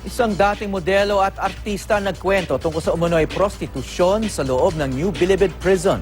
Isang dating modelo at artista nagkwento tungkol sa umunoy prostitusyon sa loob ng New Bilibid Prison.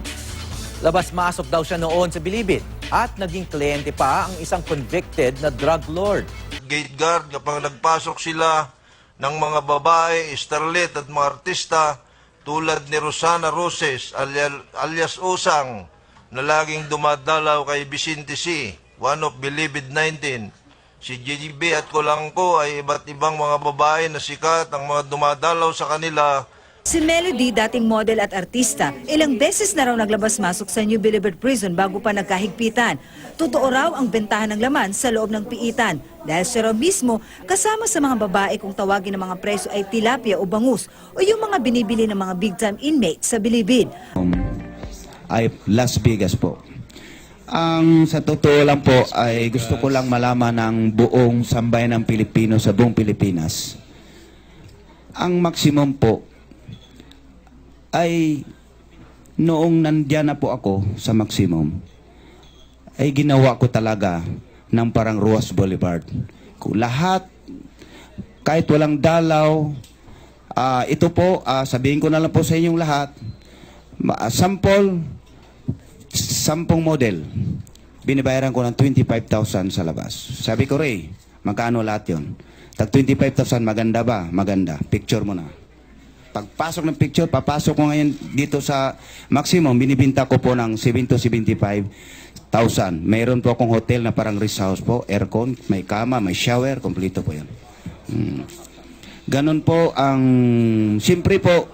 Labas-masok daw siya noon sa Bilibid at naging kliyente pa ang isang convicted na drug lord. gate guard kapag nagpasok sila ng mga babae, starlet at mga artista tulad ni Rosana Roses alias, Usang na laging dumadalaw kay Vicente C, one of Bilibid 19. Si JB at Kulangko ay iba't ibang mga babae na sikat ang mga dumadalaw sa kanila Si Melody, dating model at artista, ilang beses na raw naglabas-masok sa New Bilibid Prison bago pa nagkahigpitan. Totoo raw ang bentahan ng laman sa loob ng piitan dahil siya raw mismo kasama sa mga babae kung tawagin ng mga preso ay tilapia o bangus o yung mga binibili ng mga big-time inmates sa Bilibid. ay Las Vegas po. Ang sa totoo lang po ay gusto ko lang malaman ng buong sambayan ng Pilipino sa buong Pilipinas. Ang maximum po ay noong nandiyan na po ako sa maximum ay ginawa ko talaga ng parang Ruas Boulevard. Lahat kahit walang dalaw ah, ito po ah, sabihin ko na lang po sa inyong lahat ah, sample sampung model binibayaran ko ng 25,000 sa labas. Sabi ko Ray magkano lahat yon tag 25,000 maganda ba? Maganda. Picture mo na. Pagpasok ng picture papasok ko ngayon dito sa maximum binibinta ko po ng 7 to 75,000 mayroon po akong hotel na parang rest house po aircon may kama may shower kompleto po yan Hmm. Ganon po ang siyempre po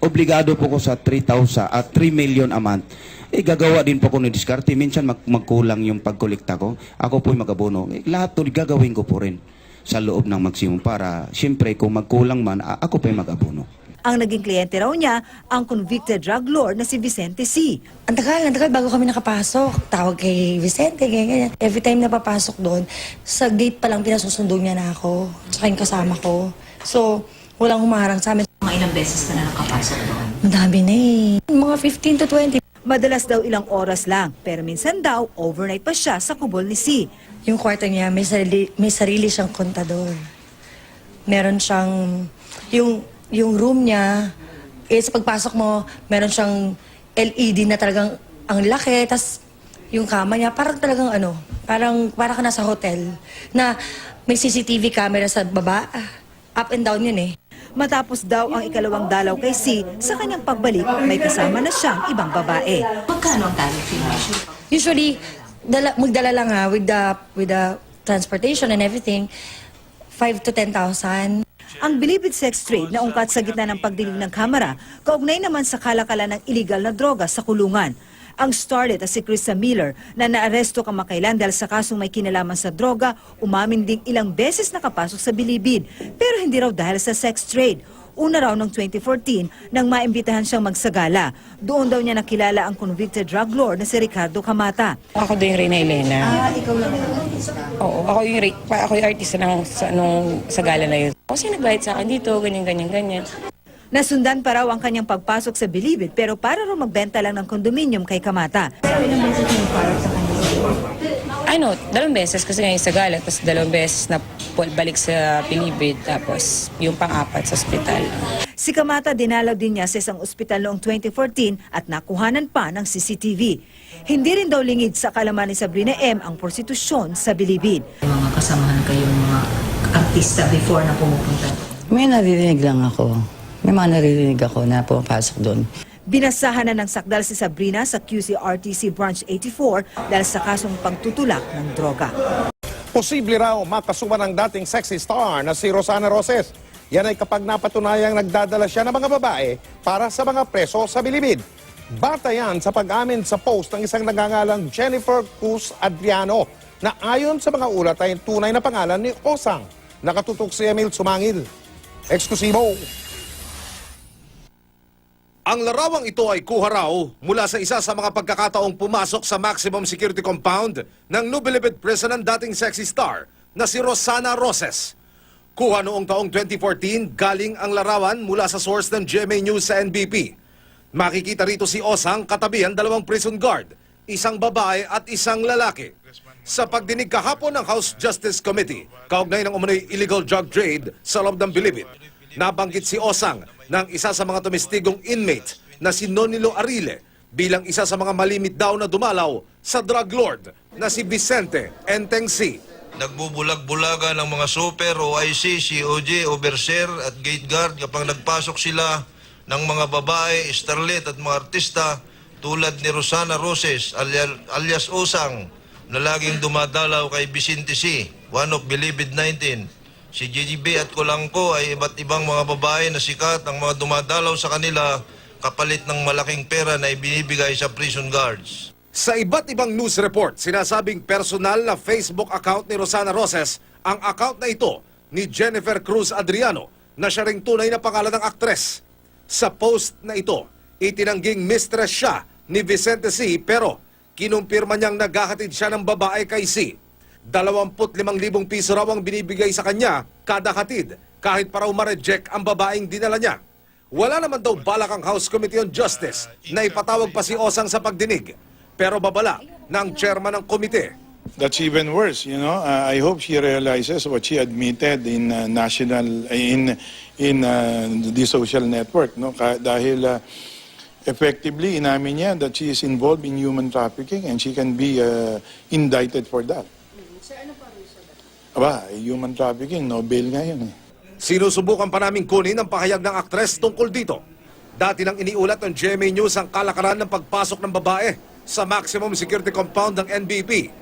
obligado po ko sa 3,000 at 3 million a month. Eh, gagawa din po ko ng diskarte. Minsan mag magkulang yung pagkolekta ko. Ako po magabono. Eh, lahat to gagawin ko po rin sa loob ng maximum para siyempre kung magkulang man, ako po yung mag-abono. Ang naging kliyente raw niya, ang convicted drug lord na si Vicente C. Ang tagal, ang tagal bago kami nakapasok. Tawag kay Vicente, ganyan, ganyan. Every time na papasok doon, sa gate pa lang pinasusundo niya na ako. Tsaka yung kasama ko. So, walang humarang sa amin. Mga ilang beses ka na nakapasok doon? Madami na eh. Mga 15 to 20. Madalas daw ilang oras lang, pero minsan daw overnight pa siya sa kubol ni C. Yung kwarto niya, may sarili, may sarili siyang kontador. Meron siyang, yung, yung room niya, eh, sa pagpasok mo, meron siyang LED na talagang ang laki, tas yung kama niya, parang talagang ano, parang, parang ka nasa hotel, na may CCTV camera sa baba, up and down yun eh. Matapos daw ang ikalawang dalaw kay C, sa kanyang pagbalik, may kasama na siyang ibang babae. Magkano ang mo? Usually, dala, magdala lang ha, with the, with the transportation and everything, 5 to 10,000. Ang Bilibid sex trade na ungkat sa gitna ng pagdinig ng kamera, kaugnay naman sa kalakalan ng illegal na droga sa kulungan. Ang starlet na si Krista Miller na naaresto kamakailan dahil sa kasong may kinalaman sa droga, umamin ding ilang beses nakapasok sa Bilibid. Pero hindi raw dahil sa sex trade. Una raw noong 2014 nang maimbitahan siyang magsagala. Doon daw niya nakilala ang convicted drug lord na si Ricardo Camata. Ako din yung Reyna Elena. Ah, ikaw lang Oo, ako yung, ako yung artista ng, sa, nung, sa gala na yun. Kasi nagbayad sa akin dito, ganyan, ganyan, ganyan. Nasundan pa raw ang kanyang pagpasok sa Bilibid pero para raw magbenta lang ng kondominium kay Kamata. Ano, dalawang beses kasi ngayon sa gala, tapos dalawang beses na balik sa Pilibid, tapos yung pang-apat sa ospital. Si Kamata dinalaw din niya sa isang ospital noong 2014 at nakuhanan pa ng CCTV. Hindi rin daw lingid sa kalaman ni Sabrina M ang prostitusyon sa Bilibid. Mga kasamahan kayong mga artista before na pumupunta? May naririnig lang ako. May mga naririnig ako na pumapasok doon. Binasahan na ng sakdal si Sabrina sa QCRTC Branch 84 dahil sa kasong pagtutulak ng droga. Posible raw makasuman ng dating sexy star na si Rosana Roses. Yan ay kapag napatunayang nagdadala siya ng mga babae para sa mga preso sa bilibid. Bata yan sa pag-amin sa post ng isang nagangalang Jennifer Cruz Adriano na ayon sa mga ulat ay tunay na pangalan ni Osang. Nakatutok si Emil Sumangil. Eksklusibo. Ang larawang ito ay kuha raw mula sa isa sa mga pagkakataong pumasok sa maximum security compound ng Nubilibid Prison ng dating sexy star na si Rosana Roses. Kuha noong taong 2014 galing ang larawan mula sa source ng GMA News sa NBP. Makikita rito si Osang katabi ang dalawang prison guard, isang babae at isang lalaki. Sa pagdinig kahapon ng House Justice Committee, kaugnay ng umano'y illegal drug trade sa loob ng Bilibid, nabanggit si Osang ng isa sa mga tumestigong inmate na si Nonilo Arile bilang isa sa mga malimit daw na dumalaw sa drug lord na si Vicente Entengsi. Nagbubulag-bulaga ng mga super, OIC, COJ, overseer at gate guard kapag nagpasok sila ng mga babae, starlet at mga artista tulad ni Rosana Roses alias, Osang na laging dumadalaw kay Vicente C, one of Bilibid 19. Si JGB at Kulangko ay iba't ibang mga babae na sikat ang mga dumadalaw sa kanila kapalit ng malaking pera na ibinibigay sa prison guards. Sa iba't ibang news report, sinasabing personal na Facebook account ni Rosana Roses ang account na ito ni Jennifer Cruz Adriano na siya ring tunay na pangalan ng aktres. Sa post na ito, itinangging mistress siya ni Vicente C. pero kinumpirma niyang naghahatid siya ng babae kay C. 25,000 piso raw ang binibigay sa kanya kada hatid kahit para ma-reject ang babaeng dinala niya. Wala naman daw balak ang House Committee on Justice na ipatawag pa si Osang sa pagdinig. Pero babala ng chairman ng komite. That's even worse, you know. Uh, I hope she realizes what she admitted in uh, national in in uh, the social network, no? Ka- dahil uh, effectively inamin niya that she is involved in human trafficking and she can be uh, indicted for that. Aba, eh, human trafficking, no bail nga yun eh. Sinusubukan pa namin kunin ang pahayag ng aktres tungkol dito. Dati nang iniulat ng GMA News ang kalakaran ng pagpasok ng babae sa maximum security compound ng NBP.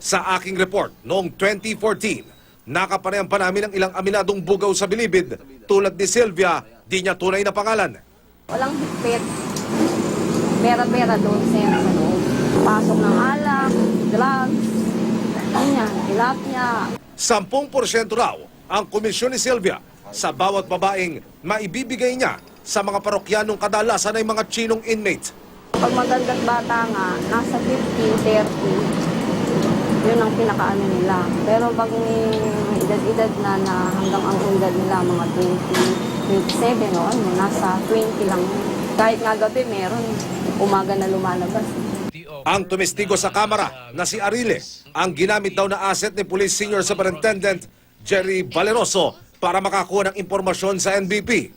Sa aking report noong 2014, nakapanayam pa namin ang ilang aminadong bugaw sa bilibid tulad ni Sylvia, di niya tunay na pangalan. Walang higpit. Pera-pera doon sa sa loob. Pasok ng alak, drugs, ganyan, tilapia. 10% raw ang komisyon ni Sylvia sa bawat babaeng maibibigay niya sa mga parokyanong kadalasan ay mga chinong inmate. Pag magandang bata nga, nasa 50, 30, yun ang pinakaano nila. Pero pag may edad-edad na, na hanggang ang edad nila, mga 20, 27 o ano, nasa 20 lang. Kahit nga gabi meron, umaga na lumalabas. Ang tumestigo sa kamera na si Arile ang ginamit daw na asset ni Police Senior Superintendent Jerry Valeroso para makakuha ng impormasyon sa NBP.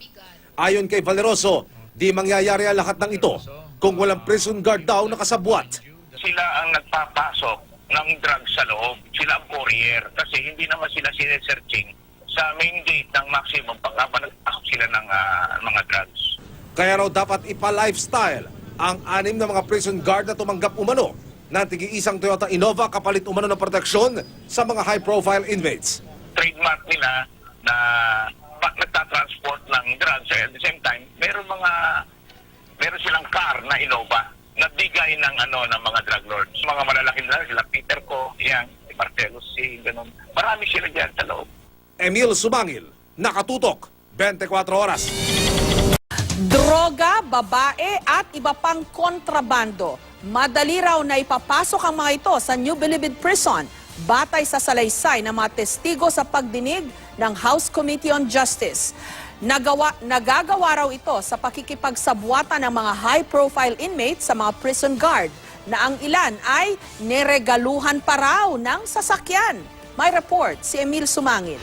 Ayon kay Valeroso, di mangyayari ang lahat ng ito kung walang prison guard daw nakasabwat. sila ang nagpapasok ng drugs sa loob. Sila ang courier. Kasi hindi naman sila sinesearching sa main gate ng maximum pag habang nagpasok sila ng ah, mga drugs. Kaya raw dapat ipa-lifestyle ang anim na mga prison guard na tumanggap umano ng tigi-isang Toyota Innova kapalit umano ng proteksyon sa mga high-profile inmates. Trademark nila na nagtatransport ng drugs at the same time, meron mga meron silang car na Innova na bigay ng ano ng mga drug lords. Mga malalaking drug, sila Peter Co, yan, si Marcelo C, ganun. Marami sila dyan sa loob. Emil Sumangil, nakatutok, 24 oras. Babae at iba pang kontrabando. Madali raw na ipapasok ang mga ito sa New Bilibid Prison batay sa salaysay ng mga testigo sa pagdinig ng House Committee on Justice. Nagawa, nagagawa raw ito sa pakikipagsabwata ng mga high-profile inmates sa mga prison guard na ang ilan ay niregaluhan pa raw ng sasakyan. May report si Emil Sumangil.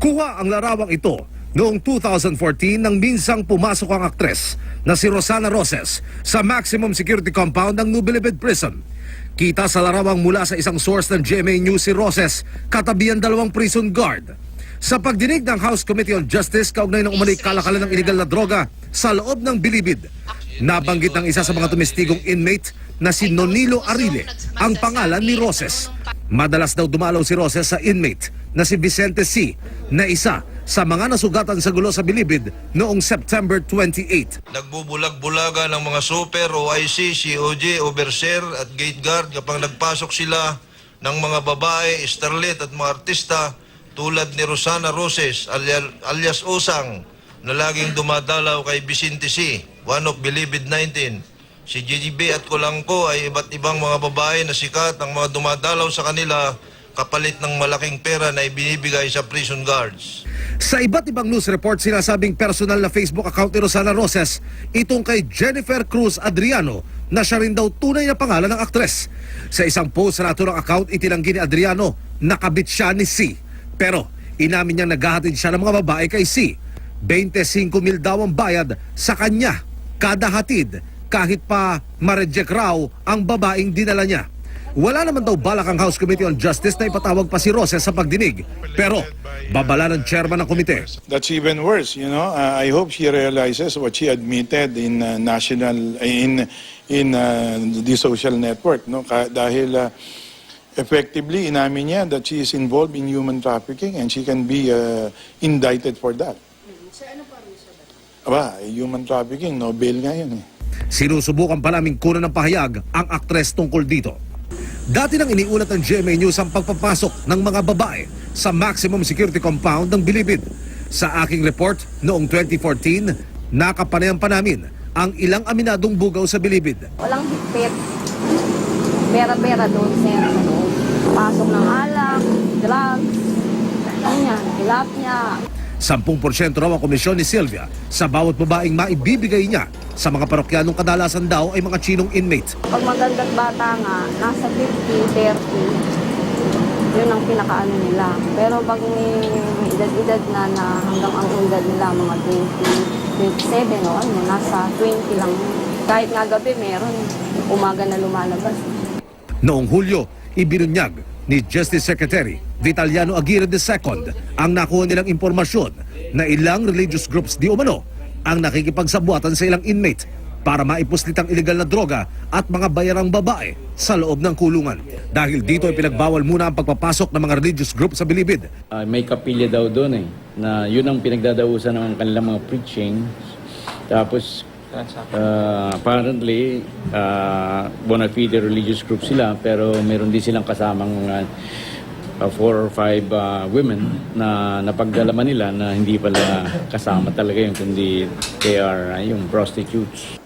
Kuha ang larawang ito noong 2014 nang minsang pumasok ang aktres na si Rosana Roses sa maximum security compound ng Nubilibid Prison. Kita sa larawang mula sa isang source ng GMA News si Roses katabi ang dalawang prison guard. Sa pagdinig ng House Committee on Justice kaugnay ng umano'y kalakalan ng iligal na droga sa loob ng bilibid, nabanggit ng isa sa mga tumestigong inmate na si Nonilo Arile ang pangalan ni Roses. Madalas daw dumalaw si Roses sa inmate na si Vicente C. na isa sa mga nasugatan sa gulo sa bilibid noong September 28. Nagbubulag-bulaga ng mga super, OIC, COJ, overseer at gate guard kapag nagpasok sila ng mga babae, starlet at mga artista tulad ni Rosana Roses alias, Osang na laging dumadalaw kay Vicente C, one of Bilibid 19. Si JGB at Kulangko ay iba't ibang mga babae na sikat ang mga dumadalaw sa kanila kapalit ng malaking pera na ibinibigay sa prison guards. Sa iba't ibang news report, sinasabing personal na Facebook account ni Rosana Roses itong kay Jennifer Cruz Adriano na siya rin daw tunay na pangalan ng aktres. Sa isang post sa naturang account, itinanggi ni Adriano na kabit siya ni C. Pero inamin niyang naghahatid siya ng mga babae kay C. 25 mil daw ang bayad sa kanya kada hatid kahit pa ma-reject raw ang babaeng dinala niya. Wala naman daw balak ang House Committee on Justice na ipatawag pa si Roses sa pagdinig. Pero babala ng chairman ng komite. That's even worse, you know. Uh, I hope she realizes what she admitted in uh, national in in uh, the social network, no? Dahil uh, effectively inamin niya that she is involved in human trafficking and she can be uh, indicted for that. Aba, human trafficking, no bail nga yun eh. Sinusubukan pa naming kunan ng pahayag ang aktres tungkol dito. Dati nang iniulat ng GMA News ang pagpapasok ng mga babae sa maximum security compound ng Bilibid. Sa aking report noong 2014, nakapanayan pa namin ang ilang aminadong bugaw sa Bilibid. Walang higpit. Pera-pera doon, sir. loob. Pasok ng alak, drugs, ganyan, tilapia. 10% raw ang komisyon ni Sylvia sa bawat babaeng maibibigay niya sa mga parokyanong kadalasan daw ay mga chinong inmate. Pag magandang bata nga, nasa 50, 30, yun ang pinakaano nila. Pero pag may, edad-edad na, na hanggang ang edad nila, mga 20, 27 o ano, nasa 20 lang. Kahit nga gabi, meron. Umaga na lumalabas. Noong Hulyo, ibinunyag ni Justice Secretary Vitaliano Aguirre II ang nakuha nilang impormasyon na ilang religious groups di umano ang nakikipagsabuatan sa ilang inmate para maipuslit ang illegal na droga at mga bayarang babae sa loob ng kulungan. Dahil dito ay pinagbawal muna ang pagpapasok ng mga religious group sa Bilibid. Ah, may kapilya daw doon eh, na yun ang pinagdadausan ng kanilang mga preaching. Tapos, ah, apparently, uh, bona fide religious group sila, pero meron din silang kasamang ah, ah, four or five ah, women na napagdalaman nila na hindi pala kasama talaga yun, kundi they are ah, yung prostitutes.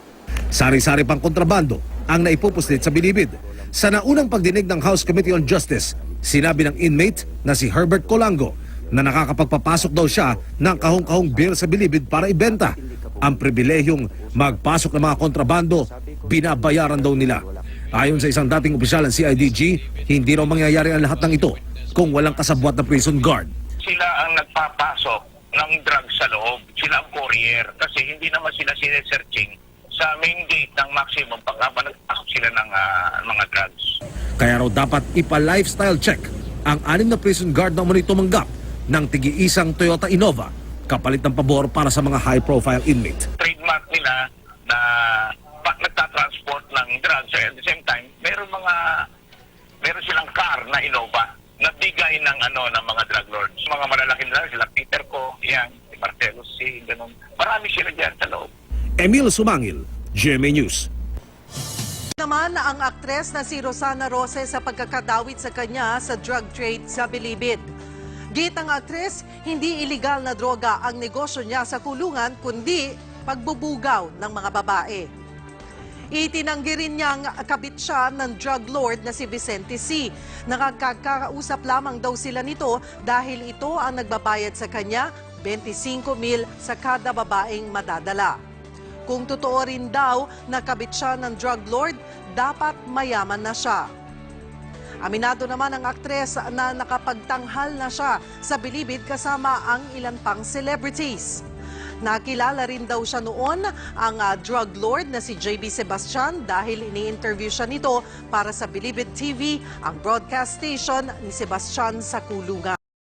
Sari-sari pang kontrabando ang naipupuslit sa Bilibid. Sa naunang pagdinig ng House Committee on Justice, sinabi ng inmate na si Herbert Colango na nakakapagpapasok daw siya ng kahong-kahong beer sa Bilibid para ibenta. Ang pribilehiyong magpasok ng mga kontrabando, binabayaran daw nila. Ayon sa isang dating opisyal ng CIDG, hindi raw mangyayari ang lahat ng ito kung walang kasabwat na prison guard. Sila ang nagpapasok ng drugs sa loob. Sila ang courier. Kasi hindi naman sila sinesearching sa main gate ng maximum pag habang nagpasok sila ng ah, mga drugs. Kaya raw dapat ipa-lifestyle check ang anim na prison guard na umano'y tumanggap ng tigi-isang Toyota Innova kapalit ng pabor para sa mga high-profile inmate. Trademark nila na pag nagtatransport ng drugs at the same time, meron mga meron silang car na Innova na bigay ng ano ng mga drug lords. Mga malalaking drugs, sila Peter Co, yan, si Marcelo C, ganun. Marami sila dyan sa loob. Emil Sumangil, GMA News. Naman ang aktres na si Rosana Roses sa pagkakadawit sa kanya sa drug trade sa Bilibid. Git ang aktres, hindi iligal na droga ang negosyo niya sa kulungan kundi pagbubugaw ng mga babae. Itinanggi rin niyang kabit siya ng drug lord na si Vicente C. Nakakakausap lamang daw sila nito dahil ito ang nagbabayad sa kanya 25 mil sa kada babaeng madadala. Kung totoo rin daw na kabit siya ng drug lord, dapat mayaman na siya. Aminado naman ang aktres na nakapagtanghal na siya sa Bilibid kasama ang ilan pang celebrities. Nakilala rin daw siya noon ang ah, drug lord na si JB Sebastian dahil ini-interview siya nito para sa Bilibid TV, ang broadcast station ni Sebastian sa kulungan.